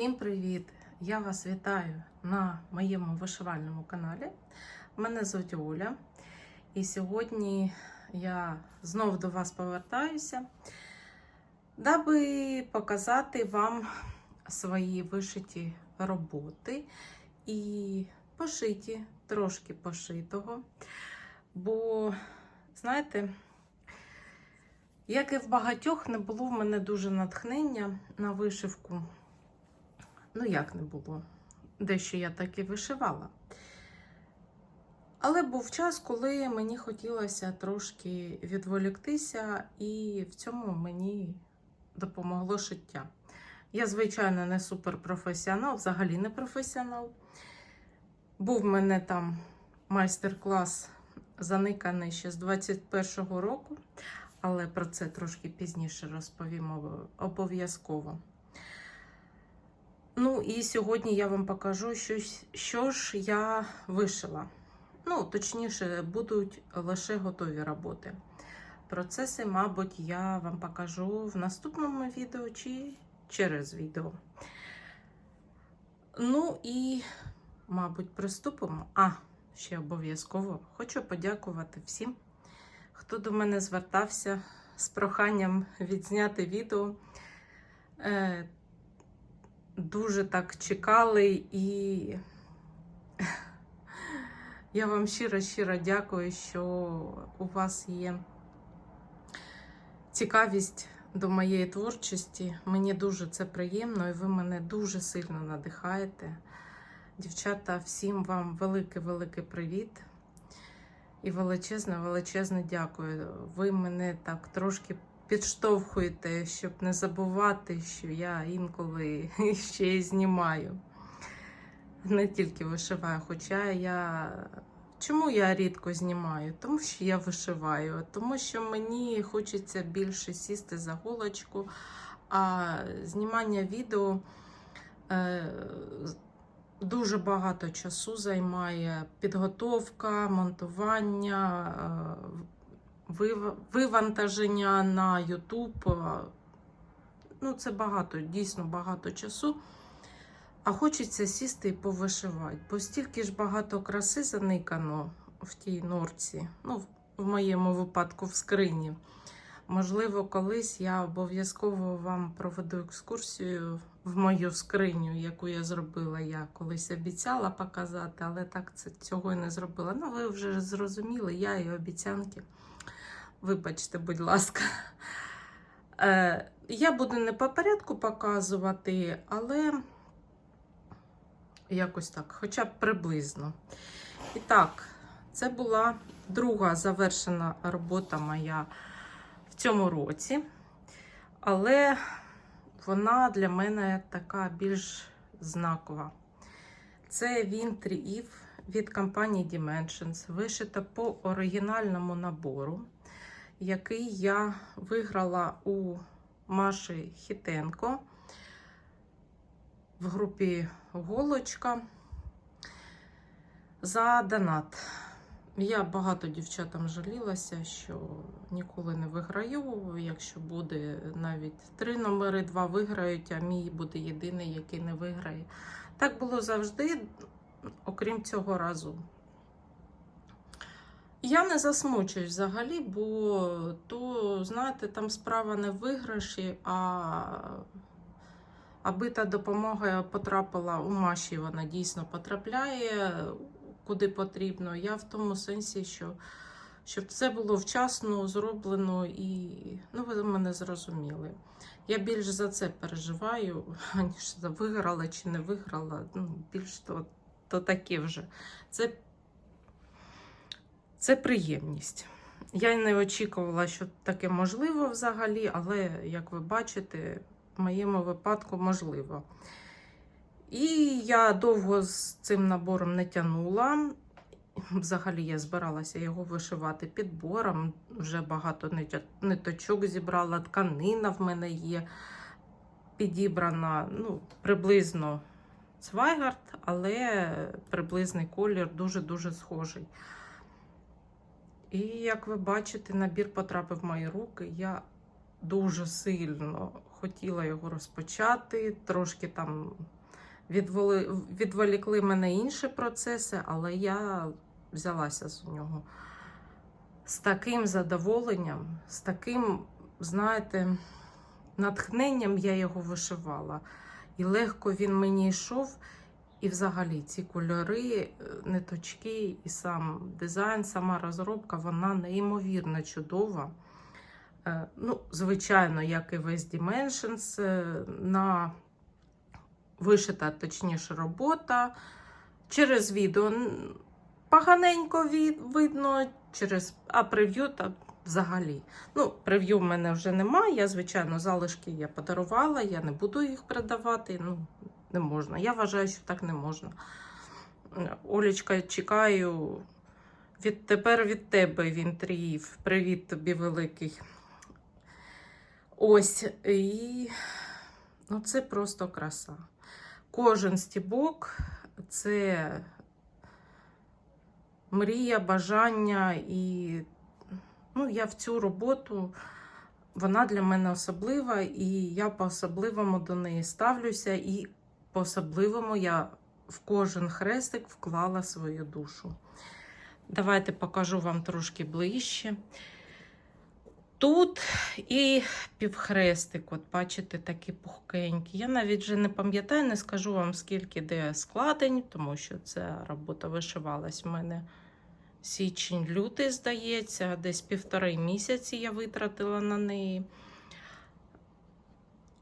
Всім привіт! Я вас вітаю на моєму вишивальному каналі. Мене звуть Оля, і сьогодні я знов до вас повертаюся, даби показати вам свої вишиті роботи і пошиті, трошки пошитого. Бо, знаєте, як і в багатьох, не було в мене дуже натхнення на вишивку. Ну, як не було, дещо я так і вишивала. Але був час, коли мені хотілося трошки відволіктися, і в цьому мені допомогло шиття. Я, звичайно, не суперпрофесіонал, взагалі не професіонал. Був в мене там майстер-клас заниканий ще з 21-го року, але про це трошки пізніше розповімо обов'язково. Ну і сьогодні я вам покажу, що, що ж я вишила. Ну, точніше, будуть лише готові роботи. Процеси, мабуть, я вам покажу в наступному відео чи через відео. Ну і, мабуть, приступимо. А, ще обов'язково хочу подякувати всім, хто до мене звертався з проханням відзняти відео. Дуже так чекали, і я вам щиро-щиро дякую, що у вас є цікавість до моєї творчості. Мені дуже це приємно, і ви мене дуже сильно надихаєте. Дівчата, всім вам великий-великий привіт. І величезне, величезне дякую. Ви мене так трошки підштовхуєте, щоб не забувати, що я інколи ще й знімаю. Не тільки вишиваю, хоча я. Чому я рідко знімаю? Тому що я вишиваю, тому що мені хочеться більше сісти за голочку, а знімання відео е, дуже багато часу займає підготовка, монтування. Е, вивантаження на YouTube. Ну, це багато, дійсно багато часу. А хочеться сісти і повишивати. Бо стільки ж багато краси заникано в тій норці, ну, в моєму випадку, в скрині. Можливо, колись я обов'язково вам проведу екскурсію в мою скриню, яку я зробила. Я колись обіцяла показати, але так це цього і не зробила. Ну, ви вже зрозуміли, я і обіцянки. Вибачте, будь ласка. Е, Я буду не по порядку показувати, але якось так, хоча б приблизно. І так, це була друга завершена робота моя в цьому році. Але вона для мене така більш знакова. Це Wintry Eve від компанії Dimensions, вишита по оригінальному набору який я виграла у Маші Хітенко в групі Голочка за донат. Я багато дівчатам жалілася, що ніколи не виграю. Якщо буде навіть три номери, два виграють, а мій буде єдиний, який не виграє. Так було завжди, окрім цього разу. Я не засмучуюсь взагалі, бо то, знаєте, там справа не в виграші, а аби та допомога потрапила у Маші, вона дійсно потрапляє куди потрібно. Я в тому сенсі, що щоб це було вчасно зроблено і ну, ви мене зрозуміли. Я більш за це переживаю, аніж за виграла чи не виграла. Ну, Більш то, то таке вже. Це це приємність. Я не очікувала, що таке можливо взагалі, але, як ви бачите, в моєму випадку можливо. І я довго з цим набором не тянула. Взагалі, я збиралася його вишивати підбором. Вже багато ниточок зібрала, тканина в мене є підібрана, ну, приблизно цвайгард, але приблизний колір дуже-дуже схожий. І як ви бачите, набір потрапив в мої руки. Я дуже сильно хотіла його розпочати, трошки там відволи, відволікли мене інші процеси, але я взялася з нього з таким задоволенням, з таким, знаєте, натхненням я його вишивала. І легко він мені йшов. І взагалі ці кольори, е, ниточки і сам дизайн, сама розробка, вона неймовірно чудова. Е, Ну, звичайно, як і весь Dimensions, е, на вишита, точніше, робота. Через відео поганенько видно, через, а прев'ю та взагалі. Ну, прев'ю в мене вже немає. Я, звичайно, залишки я подарувала, я не буду їх продавати. Ну, не можна. Я вважаю, що так не можна. Олечка, чекаю. Від тепер від тебе він тріїв. Привіт тобі великий. Ось і ну, це просто краса. Кожен стібок це мрія, бажання і ну, я в цю роботу. Вона для мене особлива, і я по-особливому до неї ставлюся, і по-особливому я в кожен хрестик вклала свою душу. Давайте покажу вам трошки ближче. Тут і півхрестик, от бачите, такі пухкенькі. Я навіть вже не пам'ятаю, не скажу вам, скільки де складень, тому що ця робота вишивалась в мене січень-лютий, здається, десь півтори місяці я витратила на неї.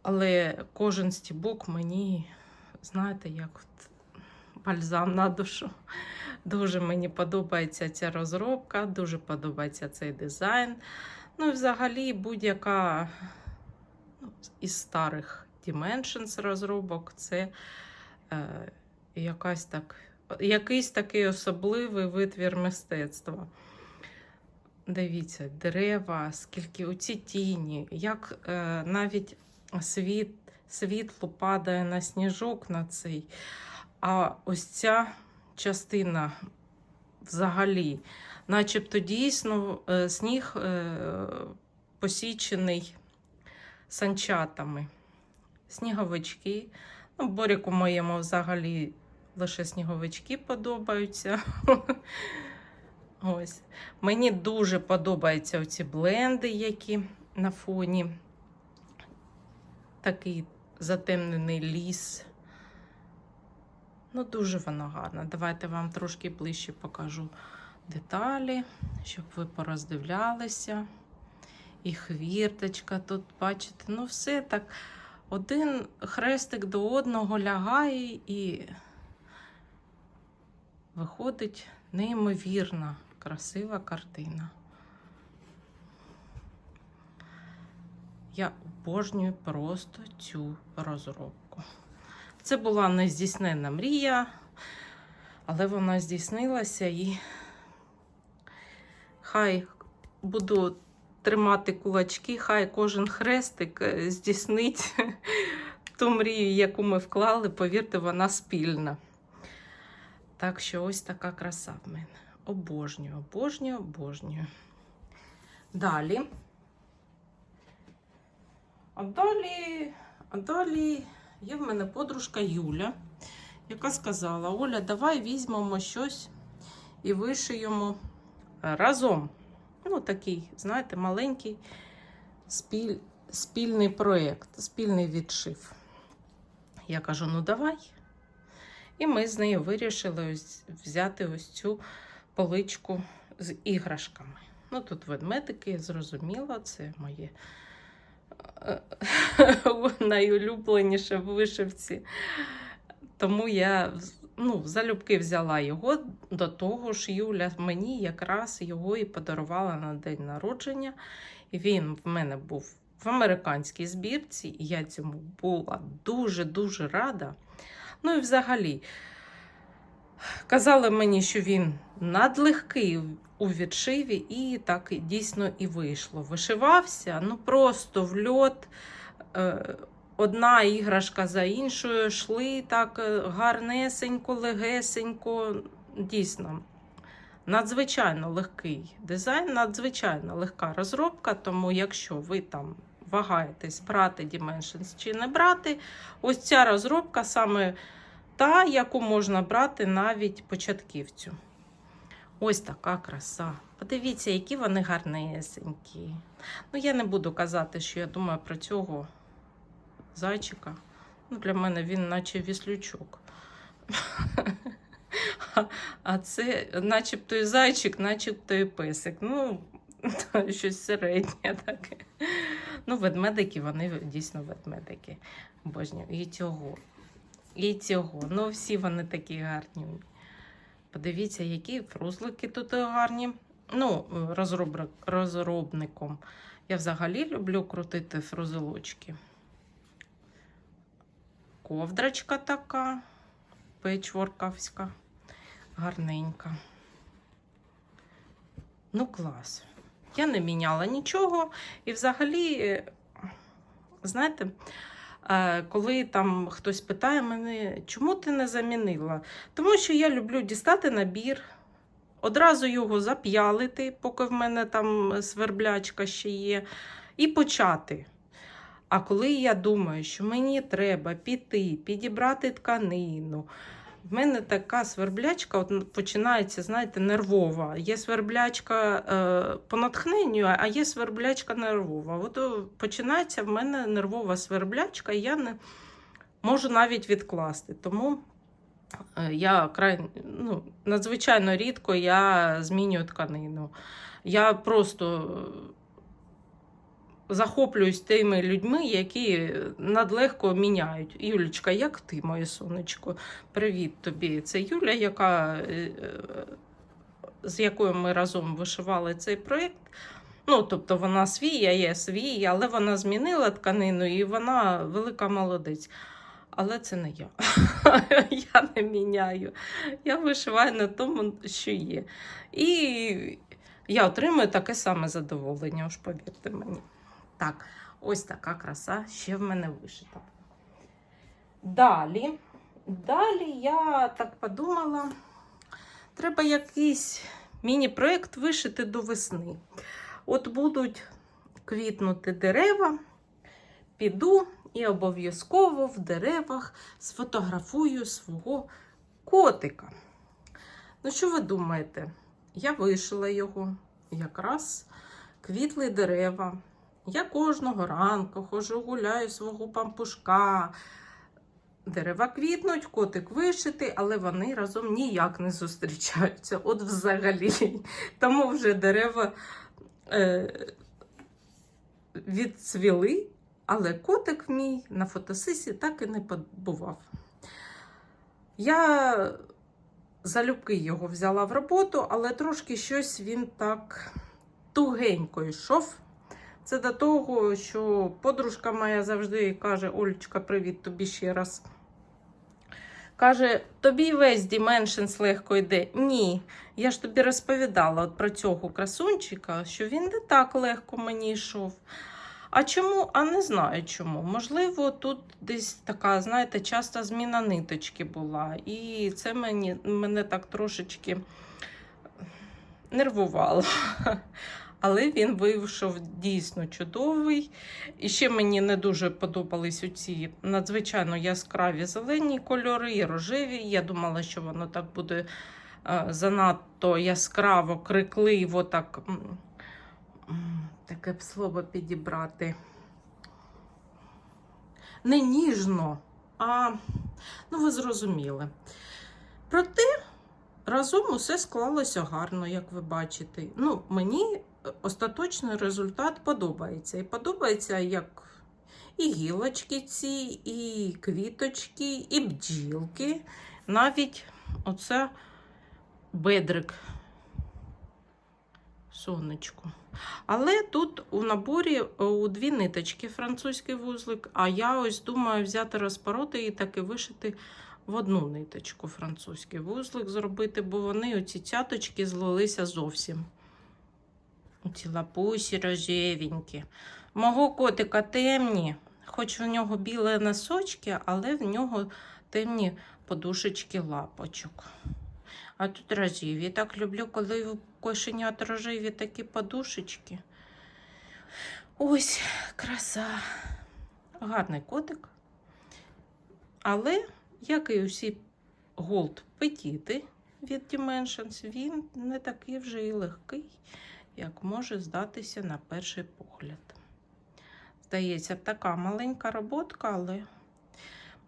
Але кожен стібок мені, знаєте, як от бальзам на душу. Дуже мені подобається ця розробка, дуже подобається цей дизайн. Ну і взагалі будь-яка ну, із старих Dimensions розробок це е, якась так, якийсь такий особливий витвір мистецтва. Дивіться, дерева, скільки оці тіні, як е, навіть світ, світло падає на сніжок на цей. А ось ця частина взагалі, начебто дійсно е, сніг е, посічений санчатами. Сніговички. Ну, Боріку моєму взагалі лише сніговички подобаються. Ось. Мені дуже подобаються оці бленди, які на фоні. Такий затемнений ліс. Ну, дуже вона гарна. Давайте вам трошки ближче покажу деталі, щоб ви пороздивлялися. І хвірточка тут, бачите, ну все так. Один хрестик до одного лягає і виходить неймовірна, красива картина. Я обожнюю просто цю розробку. Це була нездійсненна мрія, але вона здійснилася і хай буду тримати кулачки, хай кожен хрестик е, здійснить ту мрію, яку ми вклали, повірте, вона спільна. Так що ось така краса в мене. Обожнюю, обожнюю, обожнюю. Далі. А далі, далі є в мене подружка Юля, яка сказала: Оля, давай візьмемо щось і вишиємо разом. Ну, такий, знаєте, маленький спіль, спільний проєкт, спільний відшив. Я кажу: ну давай. І ми з нею вирішили ось взяти ось цю поличку з іграшками. Ну, тут ведмедики, зрозуміло, це моє найулюбленіше в вишивці. Тому я ну, залюбки взяла його. До того ж, Юля мені якраз його і подарувала на день народження. Він в мене був в американській збірці, і я цьому була дуже-дуже рада. Ну і взагалі, казали мені, що він надлегкий у відшиві, і так дійсно і вийшло. Вишивався, ну просто в льот. Е, Одна іграшка за іншою йшли так е, гарнесенько, легесенько. Дійсно, надзвичайно легкий дизайн, надзвичайно легка розробка. Тому, якщо ви там вагаєтесь, брати Dimensions чи не брати, ось ця розробка саме та, яку можна брати навіть початківцю. Ось така краса. Подивіться, які вони гарнесенькі. Ну, я не буду казати, що я думаю про цього зайчика. Ну, для мене він наче віслючок. А- це начебто і зайчик, начебто і песик. Ну, щось середнє таке. Ну, ведмедики, вони дійсно ведмедики. Обожнюю. І цього. І цього. Ну, всі вони такі гарні. Подивіться, які фрузлики тут гарні. Ну, розробником. Я взагалі люблю крутити фрузелочки. Ковдрочка така, печворкавська, гарненька. Ну, клас. Я не міняла нічого. І взагалі, е, знаєте, коли там хтось питає мене, чому ти не замінила? Тому що я люблю дістати набір, одразу його зап'ялити, поки в мене там сверблячка ще є, і почати. А коли я думаю, що мені треба піти, підібрати тканину, в мене така сверблячка от починається, знаєте, нервова. Є сверблячка е, по натхненню, а є сверблячка нервова. От починається в мене нервова сверблячка, і я не можу навіть відкласти. Тому е, я край, ну, надзвичайно рідко я змінюю тканину. Я просто захоплююсь тими людьми, які надлегко міняють. Юлічка, як ти, моє сонечко? Привіт тобі. Це Юля, яка, е, з якою ми разом вишивали цей проєкт. Ну, тобто вона свій, я свій, але вона змінила тканину і вона велика молодець. Але це не я. я не міняю. Я вишиваю на тому, що є. І я отримую таке саме задоволення, уж повірте мені. Так, ось така краса ще в мене вишита. Далі, далі я так подумала, треба якийсь міні-проєкт вишити до весни. От будуть квітнути дерева, піду і обов'язково в деревах сфотографую свого котика. Ну, що ви думаєте? Я вишила його, якраз квітли дерева. Я кожного ранку хожу, гуляю свого пампушка. Дерева квітнуть, котик вишитий, але вони разом ніяк не зустрічаються. От взагалі. Тому вже дерева е, відцвіли, але котик мій на фотосесі так і не побував. Я залюбки його взяла в роботу, але трошки щось він так тугенько йшов. Це до того, що подружка моя завжди каже: Олечка, привіт тобі ще раз. Каже, тобі весь Dimensions легко йде. Ні, я ж тобі розповідала от про цього красунчика, що він не так легко мені йшов. А чому? А не знаю чому. Можливо, тут десь така, знаєте, часта зміна ниточки була. І це мені, мене так трошечки нервувало. Але він вийшов дійсно чудовий. І ще мені не дуже подобались ці надзвичайно яскраві зелені кольори і рожеві. Я думала, що воно так буде е, занадто яскраво, крикливо, так таке б слово підібрати. Не ніжно, а ну ви зрозуміли. Проте разом усе склалося гарно, як ви бачите. Ну, мені остаточний результат подобається. І подобається як і гілочки ці, і квіточки, і бджілки. Навіть оце бедрик. Сонечко. Але тут у наборі е, у дві ниточки французький вузлик, а я ось думаю взяти розпороти і таки вишити в одну ниточку французький вузлик зробити, бо вони оці цяточки злилися зовсім. Ці лапусі рожевенькі. Мого котика темні, хоч у нього білі носочки, але в нього темні подушечки лапочок. А тут рожеві. Так люблю, коли у кошенят рожеві такі подушечки. Ось краса. Гарний котик. Але, як і усі голд петіти від Dimensions, він не такий вже і легкий, як може здатися на перший погляд. Здається, така маленька роботка, але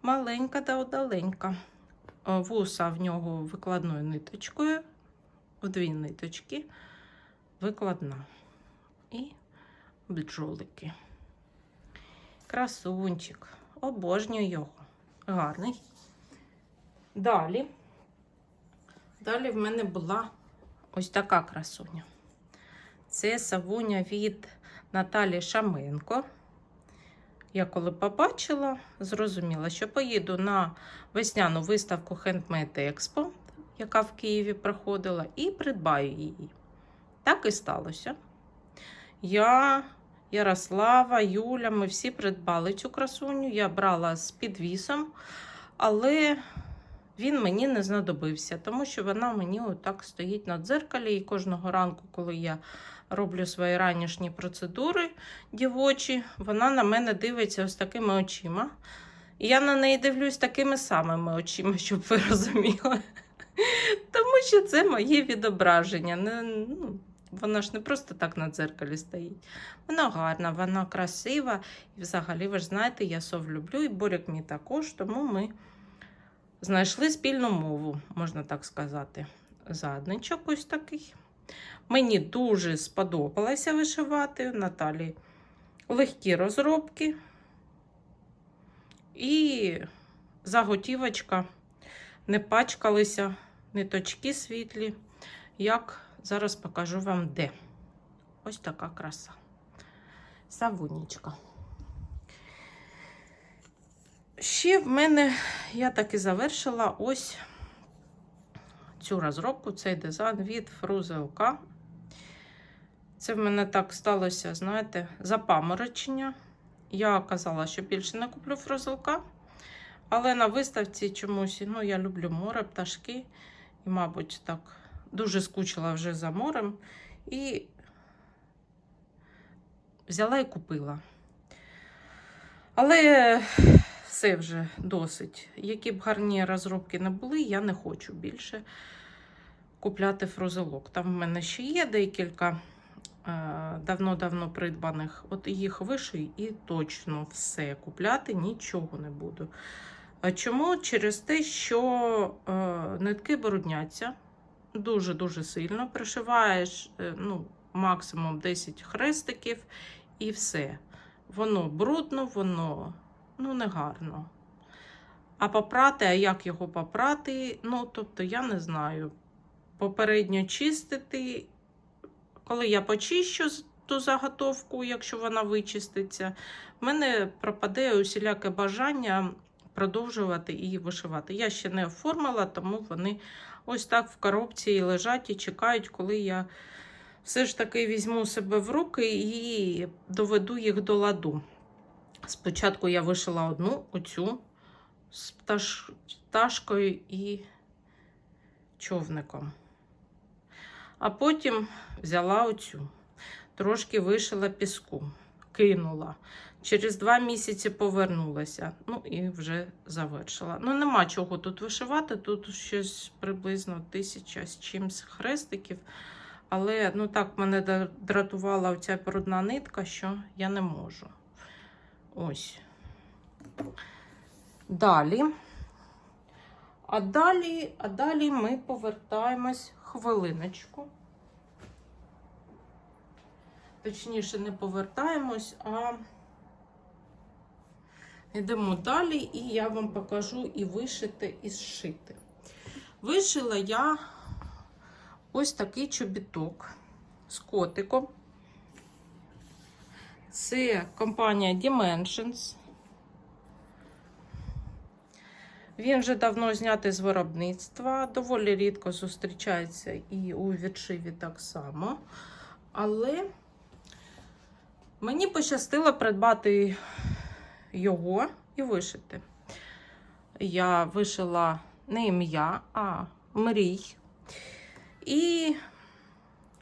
маленька та удаленька. Е, Вуса в нього викладною ниточкою, в дві ниточки, викладна. І бджолики. Красунчик. Обожнюю його. Гарний. Далі. Далі в мене була ось така красуня. Це савуня від Наталі Шаменко. Я коли побачила, зрозуміла, що поїду на весняну виставку Handmade Expo, яка в Києві проходила, і придбаю її. Так і сталося. Я, Ярослава, Юля, ми всі придбали цю красуню. Я брала з підвісом, але він мені не знадобився, тому що вона мені отак стоїть на дзеркалі. І кожного ранку, коли я роблю свої ранішні процедури дівочі, вона на мене дивиться ось такими очима. І я на неї дивлюсь такими самими очима, щоб ви розуміли. Тому що це моє відображення. Не, ну, вона ж не просто так на дзеркалі стоїть. Вона гарна, вона красива. І взагалі, ви ж знаєте, я сов люблю, і Борик мій також, тому ми знайшли спільну мову, можна так сказати. Задничок ось такий. Мені дуже сподобалося вишивати Наталі легкі розробки. І заготівочка не пачкалися, ниточки світлі. Як зараз покажу вам де. Ось така краса. Савунічка. Ще в мене, я так і завершила ось цю розробку, цей дизайн від Фрузелка. Це в мене так сталося, знаєте, запаморочення. Я казала, що більше не куплю фрузелка. Але на виставці чомусь, ну, я люблю море, пташки. І, мабуть, так дуже скучила вже за морем. І взяла і купила. Але все вже досить. Які б гарні розробки не були, я не хочу більше купляти фрузелок. Там в мене ще є декілька е, давно-давно придбаних. От їх вишию і точно все купляти нічого не буду. Чому? Через те, що е, нитки брудняться дуже-дуже сильно. Пришиваєш е, ну, максимум 10 хрестиків і все. Воно брудно, воно ну, негарно. А попрати, а як його попрати? Ну, тобто, я не знаю. Попередньо чистити. Коли я почищу ту заготовку, якщо вона вичиститься, в мене пропаде усіляке бажання продовжувати її вишивати. Я ще не оформила, тому вони ось так в коробці і лежать і чекають, коли я все ж таки візьму себе в руки і доведу їх до ладу. Спочатку я вишила одну, оцю з пташ... пташкою і човником. А потім взяла оцю, трошки вишила піску, кинула. Через два місяці повернулася. Ну і вже завершила. Ну, нема чого тут вишивати. Тут щось приблизно тисяча з чимсь хрестиків. Але ну так мене дратувала оця брудна нитка, що я не можу. Ось. Далі. А далі, а далі ми повертаємось хвилиночку. Точніше, не повертаємось, а йдемо далі, і я вам покажу і вишити, і зшити. Вишила я ось такий чобіток з котиком. Це компанія Dimensions. Він вже давно знятий з виробництва, доволі рідко зустрічається і у відшиві так само. Але мені пощастило придбати його і вишити. Я вишила не ім'я, а мрій. І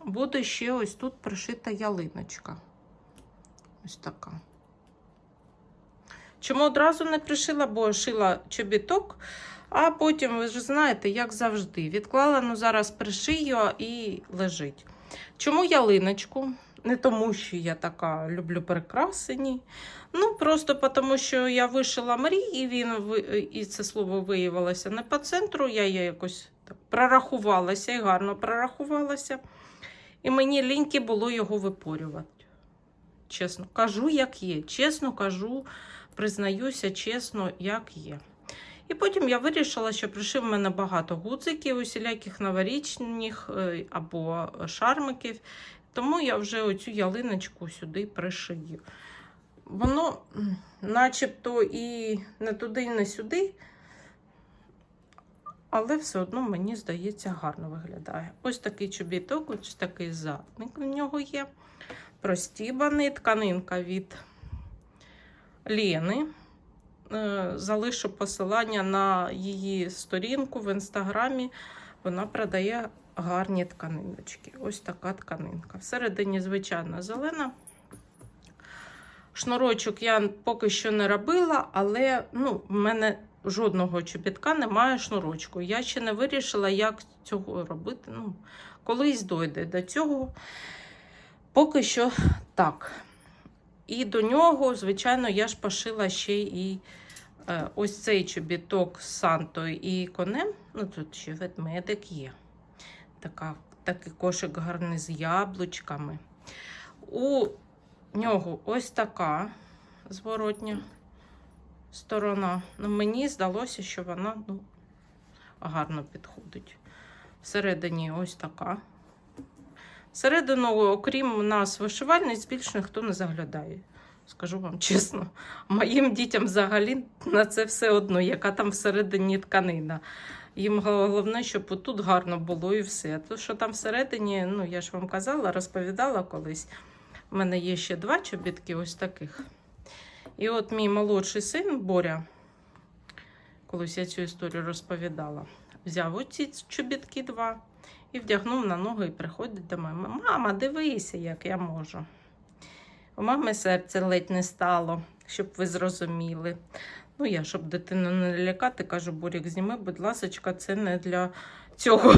буде ще ось тут пришита ялиночка. Ось така. Чому одразу не пришила, бо шила чобіток, а потім, ви ж знаєте, як завжди, відклала, ну зараз пришию і лежить. Чому ялиночку? Не тому, що я така люблю прикраси. Ну, просто тому, що я вишила Марії, і він і це слово виявилося не по центру. Я її якось так прорахувалася і гарно прорахувалася. І мені ліньки було його випорювати. Чесно, кажу, як є. Чесно кажу, признаюся, чесно, як є. І потім я вирішила, що прийшов в мене багато гудзиків, усіляких новорічних е, або шармиків. Тому я вже оцю ялиночку сюди пришию. Воно начебто і не туди, і не сюди, але все одно, мені здається, гарно виглядає. Ось такий чобіток, ось такий задник в нього є. Простібаний тканинка від Лєни. Е, Залишу посилання на її сторінку в інстаграмі. Вона продає гарні тканиночки. Ось така тканинка. Всередині, звичайно, зелена. Шнурочок я поки що не робила, але ну, в мене жодного чобітка немає шнурочку. Я ще не вирішила, як цього робити. Ну, колись дойде до цього. Поки що так. І до нього, звичайно, я ж пошила ще і е, ось цей чобіток з Сантою і конем. Ну, тут ще ведмедик є. Така, такий кошик гарний з яблучками. У нього ось така зворотня сторона. Ну, мені здалося, що вона ну, гарно підходить. Всередині ось така. Всередину, окрім нас, вишивальниць, більше ніхто не заглядає. Скажу вам чесно, моїм дітям взагалі на це все одно, яка там всередині тканина. Їм головне, щоб тут гарно було і все. То, що там всередині, ну я ж вам казала, розповідала колись. У мене є ще два чобітки ось таких. І от мій молодший син Боря, колись я цю історію розповідала, взяв оці чобітки два і вдягнув на ноги і приходить до мами. Мама, дивися, як я можу. У мами серце ледь не стало, щоб ви зрозуміли. Ну, я, щоб дитину не лякати, кажу, Борік, зніми, будь ласка, це не для цього.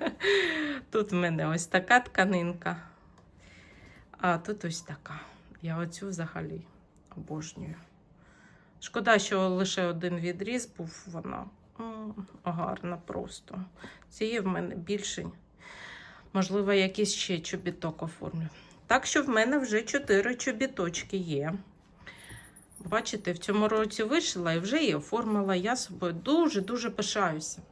Тут в мене ось така тканинка. А тут ось така. Я оцю взагалі обожнюю. Шкода, що лише один відріз був вона. Гарна просто. Цієї в мене більше. Можливо, якийсь ще чобіток оформлю. Так що в мене вже чотири чобіточки є. Бачите, в цьому році вишила і вже її оформила. Я собою дуже-дуже пишаюся.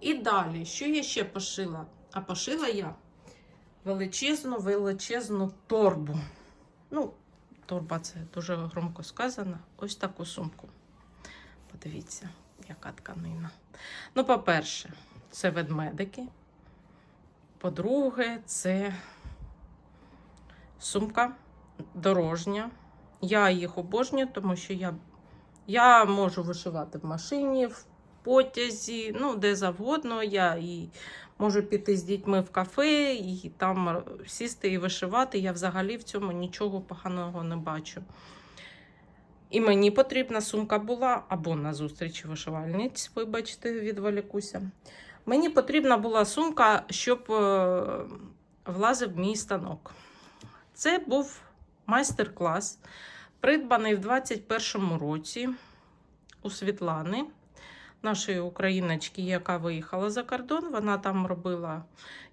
І далі, що я ще пошила? А пошила я величезну, величезну торбу. Ну, торба це дуже громко сказано. Ось таку сумку. Подивіться, яка тканина. Ну, по-перше, це ведмедики. По-друге, це сумка дорожня. Я їх обожнюю, тому що я, я можу вишивати в машині, в потязі, ну, де завгодно. Я і можу піти з дітьми в кафе і там сісти і вишивати. Я взагалі в цьому нічого поганого не бачу. І мені потрібна сумка була або на зустрічі вишивальниць, вибачте, відволікуся. Мені потрібна була сумка, щоб е, влазив мій станок. Це був майстер-клас, придбаний в 21-му році у Світлани, нашої україночки, яка виїхала за кордон. Вона там робила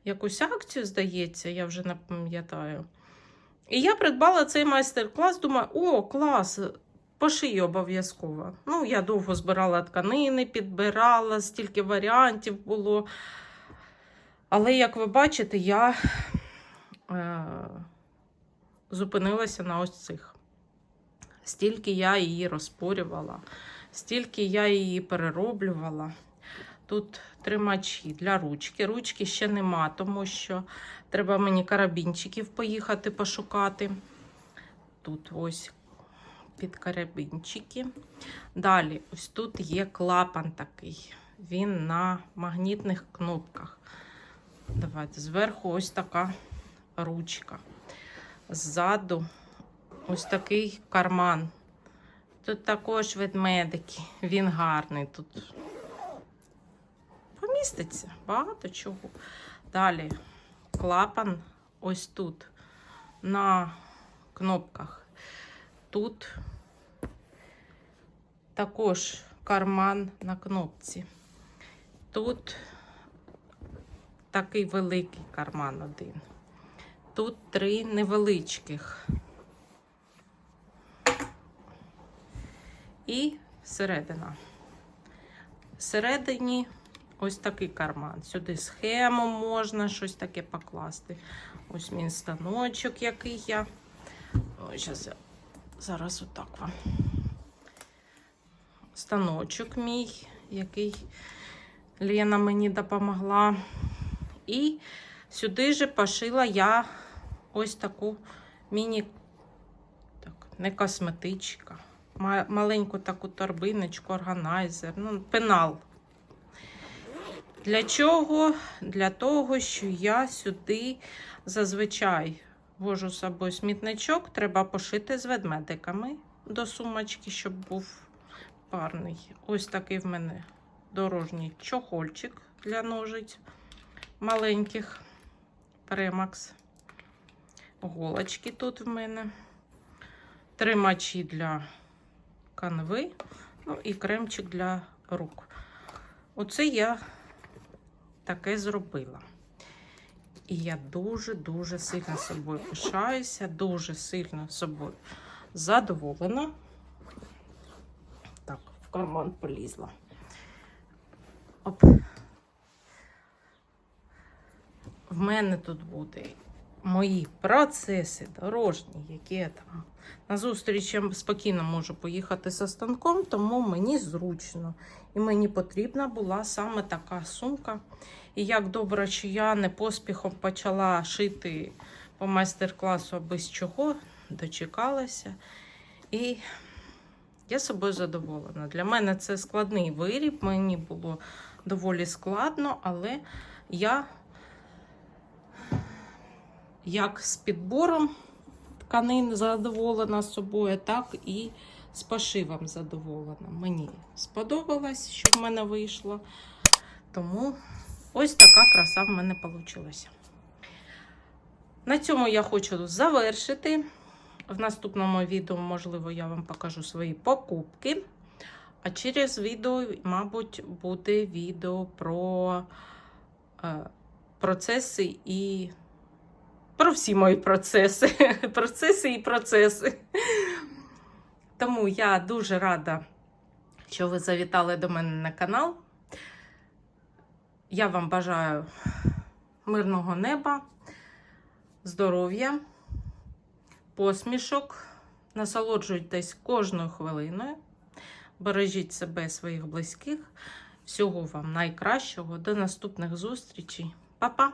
якусь акцію, здається, я вже не пам'ятаю. І я придбала цей майстер-клас, думаю, о, клас! Пошию обов'язково. Ну, я довго збирала тканини, підбирала, стільки варіантів було. Але, як ви бачите, я е, зупинилася на ось цих. Стільки я її розпорювала, стільки я її перероблювала. Тут тримачі для ручки. Ручки ще нема, тому що треба мені карабінчиків поїхати пошукати. Тут ось під карабінчики. Далі, ось тут є клапан такий. Він на магнітних кнопках. Давайте зверху ось така ручка. ззаду ось такий карман. Тут також ведмедики. Він гарний тут. Поміститься багато чого. Далі клапан ось тут на кнопках. Тут також карман на кнопці. Тут такий великий карман один. Тут три невеличких. І середина. Всередині ось такий карман. Сюди схему можна щось таке покласти. Ось мій станочок, який я. Я зараз отак вам. Станочок мій, який Лена мені допомогла. І сюди же пошила я ось таку міні, так, не косметичка, маленьку таку торбиночку, органайзер, ну, пенал. Для чого? Для того, що я сюди зазвичай вожу з собою смітничок, треба пошити з ведмедиками до сумочки, щоб був парний. Ось такий в мене дорожній чохольчик для ножиць маленьких. Премакс. Голочки тут в мене. Тримачі для канви. Ну і кремчик для рук. Оце я таке зробила. І я дуже-дуже сильно собою пишаюся, дуже сильно собою задоволена. Карман полізла. Оп. В мене тут буде мої процеси дорожні, які я там на зустріч я спокійно можу поїхати за станком, тому мені зручно. І мені потрібна була саме така сумка. І як добре, що я не поспіхом почала шити по майстер-класу аби з чого, дочекалася. І я собою задоволена. Для мене це складний виріб, мені було доволі складно, але я як з підбором тканин задоволена собою, так і з пошивом задоволена. Мені сподобалось, що в мене вийшло. Тому ось така краса в мене вийшла. На цьому я хочу завершити. В наступному відео, можливо, я вам покажу свої покупки. А через відео, мабуть, буде відео про е, процеси і про всі мої процеси. Процеси і процеси. Тому я дуже рада, що ви завітали до мене на канал. Я вам бажаю мирного неба, здоров'я, посмішок. Насолоджуйтесь кожною хвилиною. Бережіть себе, своїх близьких. Всього вам найкращого. До наступних зустрічей. Па-па!